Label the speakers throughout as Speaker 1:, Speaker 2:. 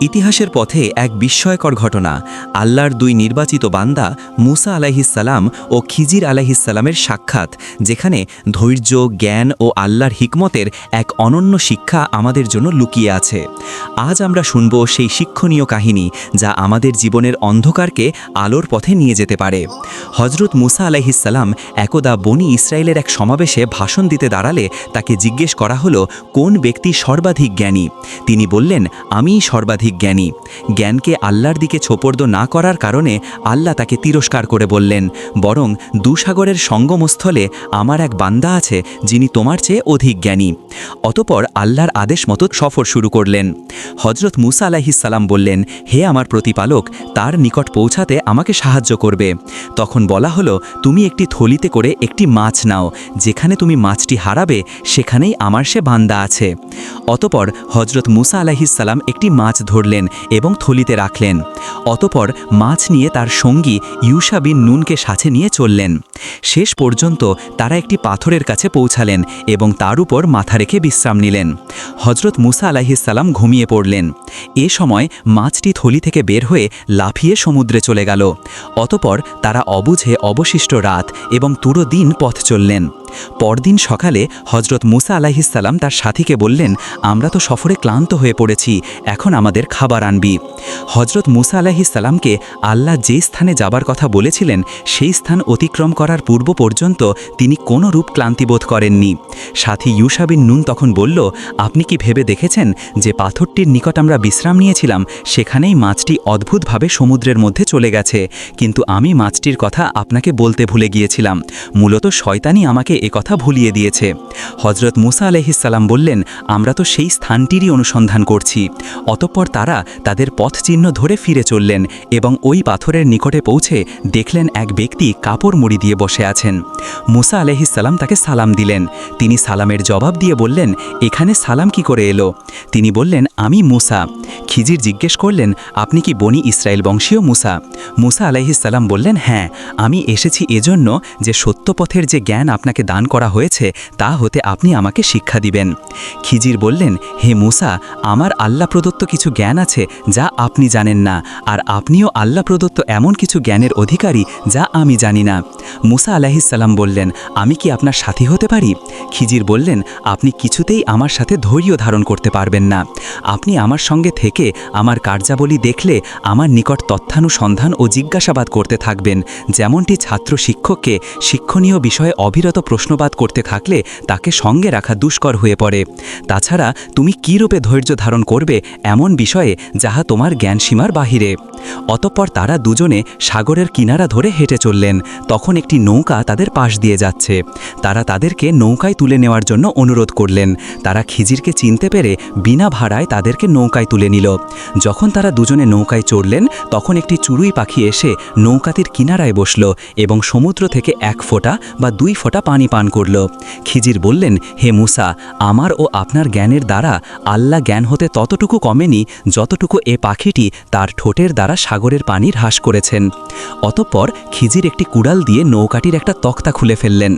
Speaker 1: ইতিহাসের পথে এক বিস্ময়কর ঘটনা, আল্লাহর দুই নির্বাচিত বান্দা মুসা আলাইহিসাল্লাম ও খিজির আলাইহিসাল্লামের সাক্ষাৎ, যেখানে ধৈর্য, জ্ঞান ও আল্লাহর হিকমতের এক অনন্য শিক্ষা আমাদের জন্য লুকিয়ে আছে। আজ আমরা শুনব সেই শিক্ষণীয় কাহিনী যা আমাদের জীবনের অন্ধকারকে আলোর পথে নিয়ে যেতে পারে। হজরত মুসা আলাইহিসাল্লাম একদা বনি ইসরায়েলের এক সমাবেশে ভাষণ দিতে দাঁড়ালে তাকে জিজ্ঞেস করা হলো, কোন ব্যক্তি সর্বাধিক জ্ঞানী? তিনি বললেন, আমিই সর্বাধিক জ্ঞানী। জ্ঞানকে আল্লাহর দিকে ছোপর্দ না করার কারণে আল্লাহ তাকে তিরস্কার করে বললেন, বরং দুসাগরের সঙ্গমস্থলে আমার এক বান্দা আছে, যিনি তোমার চেয়ে অধিক জ্ঞানী। অতপর আল্লাহর আদেশ মতো সফর শুরু করলেন। হজরত মুসা আলাহিসাল্লাম বললেন, হে আমার প্রতিপালক, তার নিকট পৌঁছাতে আমাকে সাহায্য করবে। তখন বলা হলো, তুমি একটি থলিতে করে একটি মাছ নাও, যেখানে তুমি মাছটি হারাবে, সেখানেই আমার সে বান্দা আছে। অতপর হজরত মুসা আলাহিসাল্লাম একটি মাছ ধরলেন এবং থলিতে রাখলেন। অতপর মাছ নিয়ে তার সঙ্গী ইউসা বিন নুনকে সাথে নিয়ে চললেন। শেষ পর্যন্ত তারা একটি পাথরের কাছে পৌঁছালেন এবং তার উপর মাথা রেখে বিশ্রাম নিলেন। হজরত মুসা আলাহিসাল্লাম ঘুমিয়ে পড়লেন। এ সময় মাছটি থলি থেকে বের হয়ে লাফিয়ে সমুদ্রে চলে গেল। অতপর তারা অবুঝে অবশিষ্ট রাত এবং পুরো দিন পথ চললেন। পরদিন সকালে হজরত মুসা আলাহিসাল্লাম তার সাথীকে বললেন, আমরা তো সফরে ক্লান্ত হয়ে পড়েছি, এখন আমাদের খাবার আনবি। হজরত মুসা আলাহিসাল্লামকে আল্লাহ যে স্থানে যাবার কথা বলেছিলেন, সেই স্থান অতিক্রম করার পূর্ব পর্যন্ত তিনি কোনো রূপ ক্লান্তিবোধ করেননি। সাথী ইউসাবিন নুন তখন বলল, আপনি কি ভেবে দেখেছেন যে পাথরটির নিকট আমরা বিশ্রাম নিয়েছিলাম? সেখানেই মাছটি অদ্ভুতভাবে সমুদ্রের মধ্যে চলে গেছে। কিন্তু আমি মাছটির কথা আপনাকে বলতে ভুলে গিয়েছিলাম। মূলত শয়তানি আমাকে কথা ভুলিয়ে দিয়েছে। হজরত মুসা আলহিসাল্লাম বললেন, আমরা তো সেই স্থানটিরই অনুসন্ধান করছি। অতঃপর তারা তাদের পথ চিহ্ন ধরে ফিরে চললেন এবং ওই পাথরের নিকটে পৌঁছে দেখলেন এক ব্যক্তি কাপড় মুড়ি দিয়ে বসে আছেন। মুসা আলহিসাল্লাম তাকে সালাম দিলেন। তিনি সালামের জবাব দিয়ে বললেন, এখানে সালাম কি করে এলো? তিনি বললেন, আমি মুসা। খিজির জিজ্ঞেস করলেন, আপনি কি বনি ইসরায়েল বংশীয় মুসা? মুসা আলাইহিসাল্লাম বললেন হ্যাঁ আমি এসেছি এজন্য যে সত্যপথের যে জ্ঞান আপনাকে দান করা হয়েছে, তা হতে আপনি আমাকে শিক্ষা দিবেন। খিজির বললেন, হে মুসা, আমার আল্লাহ প্রদত্ত কিছু জ্ঞান আছে যা আপনি জানেন না, আর আপনিও আল্লাহ প্রদত্ত এমন কিছু জ্ঞানের অধিকারী যা আমি জানি না। মুসা আলাহিসাল্লাম বললেন, আমি কি আপনার সাথী হতে পারি? খিজির বললেন, আপনি কিছুতেই আমার সাথে ধৈর্য ধারণ করতে পারবেন না। আপনি আমার সঙ্গে থেকে আমার কার্যাবলী দেখলে আমার নিকট তথ্যানুসন্ধান ও জিজ্ঞাসাবাদ করতে থাকবেন। যেমনটি ছাত্র শিক্ষককে শিক্ষণীয় বিষয়ে অবিরত প্রশ্নবাদ করতে থাকলে তাকে সঙ্গে রাখা দুষ্কর হয়ে পড়ে। তাছাড়া তুমি কী রূপে ধৈর্য ধারণ করবে এমন বিষয়ে যাহা তোমার জ্ঞানসীমার বাহিরে? অতঃপর তারা দুজনে সাগরের কিনারা ধরে হেঁটে চললেন। তখন একটি নৌকা তাদের পাশ দিয়ে যাচ্ছে। তারা তাদেরকে নৌকায় তুলে নেওয়ার জন্য অনুরোধ করলেন। তারা খিজিরকে চিনতে পেরে বিনা ভাড়ায় তাদেরকে নৌকায় তুলে নিল। যখন তারা দুজনে নৌকায় চড়লেন, তখন একটি চুড়ুই পাখি এসে নৌকাতির কিনারায় বসল এবং সমুদ্র থেকে এক ফোঁটা বা দুই ফোঁটা পানি পান করল। খিজির বললেন, হে মুসা, আমার ও আপনার জ্ঞানের দ্বারা আল্লাহ জ্ঞান হতে ততটুকু কমেনি যতটুকু এ পাখিটি তার ঠোঁটের দ্বারা সাগরের পানি হ্রাস করেছেন। অতঃপর খিজির একটি কুড়াল দিয়ে নৌকাটির একটা তক্তা খুলে ফেললেন।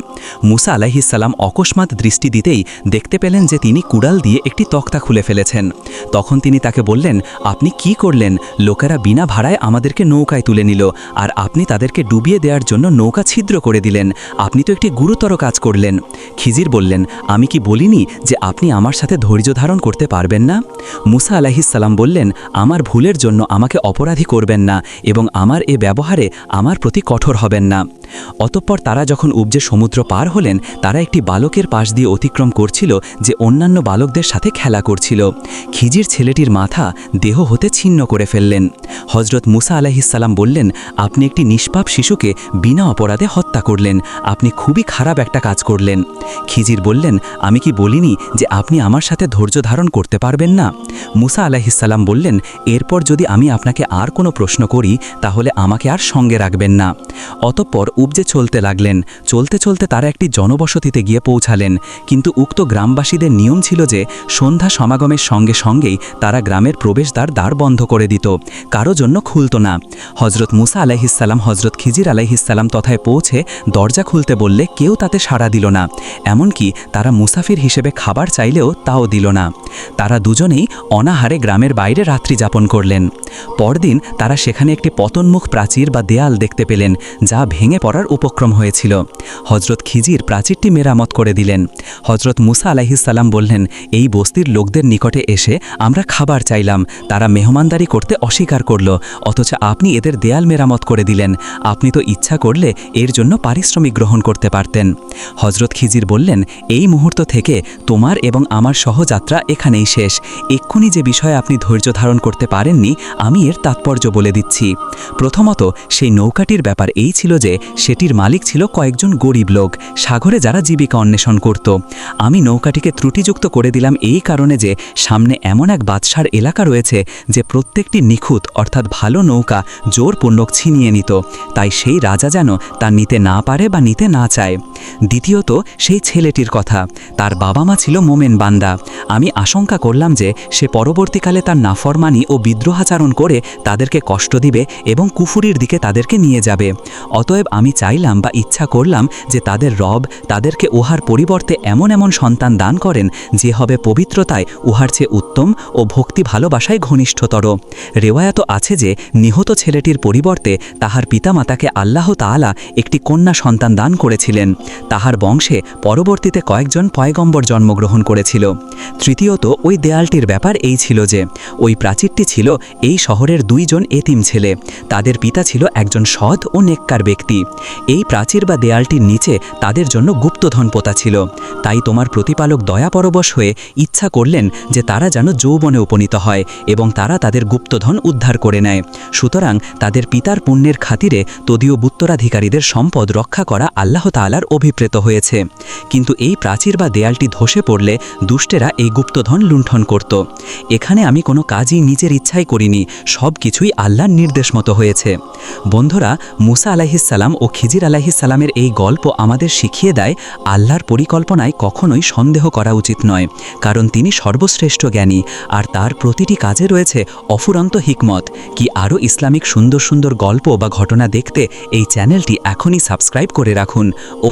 Speaker 1: মুসা আলাহিসাল্লাম অকস্মাৎ দৃষ্টি দিতেই দেখতে পেলেন যে তিনি কুড়াল দিয়ে একটি তক্তা খুলে ফেলেছেন। তখন তিনি তাকে বললেন, আপনি কি করলেন? লোকেরা বিনা ভাড়ায় আমাদেরকে নৌকায় তুলে নিল, আর আপনি তাদেরকে ডুবিয়ে দেওয়ার জন্য নৌকা ছিদ্র করে দিলেন। আপনি তো একটি গুরুতর কাজ করলেন। খিজির বললেন, আমি কি বলিনি যে আপনি আমার সাথে ধৈর্য ধারণ করতে পারবেন না? মুসা আলাহিসাল্লাম বললেন, আমার ভুলের জন্য আমাকে অপরাধী করবেন না, এবং আমার এ ব্যবহারে আমার প্রতি কঠোর হবেন না। অতঃপর তারা যখন উবজে সমুদ্র পার হলেন, তারা একটি বালকের পাশ দিয়ে অতিক্রম করছিল যে অন্যান্য বালকদের সাথে খেলা করছিল। খিজির ছেলেটির মাথা দেহ হতে ছিন্ন করে ফেললেন। হজরত মুসা আলাহিসাল্লাম বললেন, আপনি একটি নিষ্পাপ শিশুকে বিনা অপরাধে হত্যা করলেন। আপনি খুবই খারাপ একটা কাজ করলেন। খিজির বললেন, আমি কি বলিনি যে আপনি আমার সাথে ধৈর্য ধারণ করতে পারবেন না? মুসা আলাহিসাল্লাম বললেন, এরপর যদি আমি আপনাকে আর কোনো প্রশ্ন করি, তাহলে আমাকে আর সঙ্গে রাখবেন না। অতঃপর উপজে চলতে লাগলেন। চলতে চলতে তারা একটি জনবসতিতে গিয়ে পৌঁছালেন। কিন্তু উক্ত গ্রামবাসীদের নিয়ম ছিল যে, সন্ধ্যা সমাগমের সঙ্গে সঙ্গেই তারা গ্রামের প্রবেশদ্বার দ্বার বন্ধ করে দিত। কারও জন্য খুলত না। হজরত মুসা আলাইহিসাল্লাম হজরত খিজির আলাইহিসাল্লাম তথায় পৌঁছে দরজা খুলতে বললে কেউ তাতে সাড়া দিল না। এমনকি তারা মুসাফির হিসেবে খাবার চাইলেও তাও দিল না। তারা দুজনেই অনাহারে গ্রামের বাইরে রাত্রি যাপন করলেন। পরদিন তারা সেখানে একটি পতনমুখ প্রাচীর বা দেয়াল দেখতে পেলেন, যা ভেঙে পড়ার উপক্রম হয়েছিল। হজরত খিজির প্রাচীরটি মেরামত করে দিলেন। হজরত মুসা আলাইহিসাল্লাম বললেন, এই বস্তির লোকদের নিকটে এসে আমরা খাবার চাইলাম। তারা মেহমানদারি করতে অস্বীকার করল, অথচ আপনি এদের দেয়াল মেরামত করে দিলেন। আপনি তো ইচ্ছা করলে এর জন্য পারিশ্রমিক গ্রহণ করতে পারতেন। হজরত খিজির বললেন, এই মুহূর্ত থেকে তোমার এবং আমার সহযাত্রা এখানেই শেষ। এক্ষুনি যে বিষয়ে আপনি ধৈর্য ধারণ করতে পারেননি, আমি এর তাৎপর্য বলে দিচ্ছি। প্রথমত, সেই নৌকাটির ব্যাপার এই ছিল যে সেটির মালিক ছিল কয়েকজন গরিব লোক, সাগরে যারা জীবিকা অন্বেষণ করত। আমি নৌকাটিকে ত্রুটিযুক্ত করে দিলাম এই কারণে যে সামনে এমন এক বাদশার এলাকা রয়েছে যে প্রত্যেকটি নিখুঁত অর্থাৎ ভালো নৌকা জোরপূর্বক ছিনিয়ে নিত। তাই সেই রাজা যেন তা নিতে না পারে বা নিতে না চায়। দ্বিতীয়ত, সেই ছেলেটির কথা, তার বাবা মা ছিল মোমেন বান্দা। আমি আশঙ্কা করলাম যে সে পরবর্তীকালে তার নাফরমানি ও বিদ্রোহাচারণ করে তাদেরকে কষ্ট দিবে এবং কুফুরির দিকে তাদেরকে নিয়ে যাবে। অতএব আমি চাইলাম বা ইচ্ছা করলাম যে তাদের রব তাদেরকে উহার পরিবর্তে এমন এমন সন্তান দান করেন যে হবে পবিত্রতায় উহার চেয়ে উত্তম ও ভক্তি ভালোবাসায় ঘনিষ্ঠতর। রেওয়ায়াত আছে যে, নিহত ছেলেটির পরিবর্তে তাহার পিতামাতাকে আল্লাহ তাআলা একটি কন্যা সন্তান দান করেছিলেন। তাহার বংশে পরবর্তীতে কয়েকজন পয়গম্বর জন্মগ্রহণ করেছিল। তৃতীয়ত, ওই দেয়ালটির ব্যাপার এই ছিল যে, ওই প্রাচীরটি ছিল এই শহরের দুইজন এতিম ছেলে। তাদের পিতা ছিল একজন সৎ ও নেককার ব্যক্তি। এই প্রাচীর বা দেয়ালটির নিচে তাদের জন্য গুপ্তধন পোতা ছিল। তাই তোমার প্রতিপালক দয়াপরবশ হয়ে ইচ্ছা করলেন যে তারা যেন যৌবনে উপনীত হয় এবং তারা তাদের গুপ্তধন উদ্ধার করে নেয়। সুতরাং তাদের পিতার পুণ্যের খাতিরে তদীয় উত্তরাধিকারীদের সম্পদ রক্ষা করা আল্লাহ তাআলার অভিপ্রেত হয়েছে। কিন্তু এই প্রাচীর বা দেয়ালটি ধসে পড়লে দুষ্টেরা এই গুপ্তধন লুণ্ঠন করত। এখানে আমি কোনো কাজই নিজের ইচ্ছাই করিনি সব কিছুই আল্লাহর নির্দেশ মতো হয়েছে। বন্ধুরা, মুসা আলাহিসাল্লাম ও খিজির আলাহিসাল্লামের এই গল্প আমাদের শিখিয়ে দেয়, আল্লাহর পরিকল্পনায় কখনোই সন্দেহ করা উচিত নয়, কারণ তিনি সর্বশ্রেষ্ঠ জ্ঞানী, আর তার প্রতিটি কাজে রয়েছে অফুরন্ত হিকমত। কি আরও ইসলামিক সুন্দর সুন্দর গল্প বা ঘটনা দেখতে এই চ্যানেলটি এখনই সাবস্ক্রাইব করে রাখুন। ও